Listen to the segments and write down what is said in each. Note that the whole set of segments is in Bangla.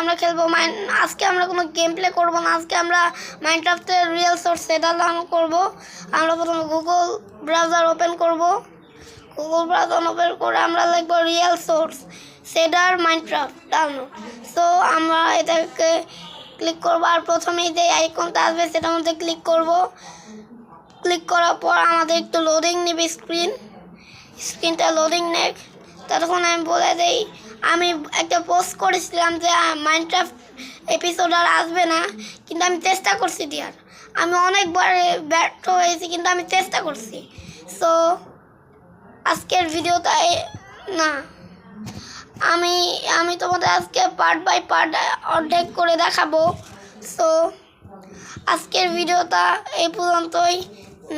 আমরা খেলব, মাইন, আজকে আমরা কোনো গেম প্লে করব না। আজকে আমরা মাইনক্রাফটের রিয়েল সোর্স সেটা ডাউনলোড করব। আমরা প্রথমে গুগল ব্রাউজার ওপেন করব। গুগল ব্রাউজার ওপেন করে আমরা লিখব real source shader Minecraft download so আমরা এটাকে ক্লিক করব আর প্রথমেই যে আইকনটা আসবে সেটার মধ্যে ক্লিক করব। ক্লিক করার পর আমাদের একটু লোডিং নেবে স্ক্রিন স্ক্রিনটা লোডিং নেক। ততক্ষণ আমি বলে দেই আমি একটা পোস্ট করেছিলাম যে মাইনক্রাফট এপিসোড আর আসবে না, কিন্তু আমি চেষ্টা করছি দিয়ার আমি অনেকবার ব্যর্থ হয়েছি, কিন্তু আমি চেষ্টা করছি। সো আজকের ভিডিওটা না। আমি আমি তোমাদের আজকে পার্ট বাই পার্ট অর্ধেক করে দেখাবো। সো আজকের ভিডিওটা এই পর্যন্তই।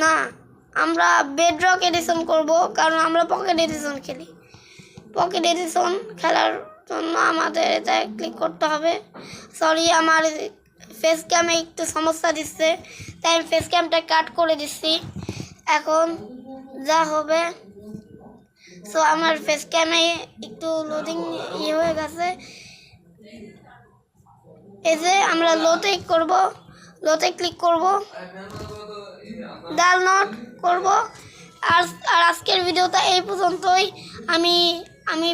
না, আমরা বেডরক এডিশন করব, কারণ আমরা পকেট এডিশন খেলি। পকেট এডিশন খেলার জন্য আমাদের এটা ক্লিক করতে হবে। সরি আমার ফেস ক্যামে একটু সমস্যা দিচ্ছে, তাই আমি ফেস ক্যামটা কাট করে দিচ্ছি। এখন যা হবে সো আমার ফেস ক্যামে একটু লোডিং ইয়ে হয়ে গেছে। এই যে আমরা লোতে করব লোতে ক্লিক করব। ডাল নট করব। আর আর আজকের ভিডিওটা এই পর্যন্তই। আমি আমি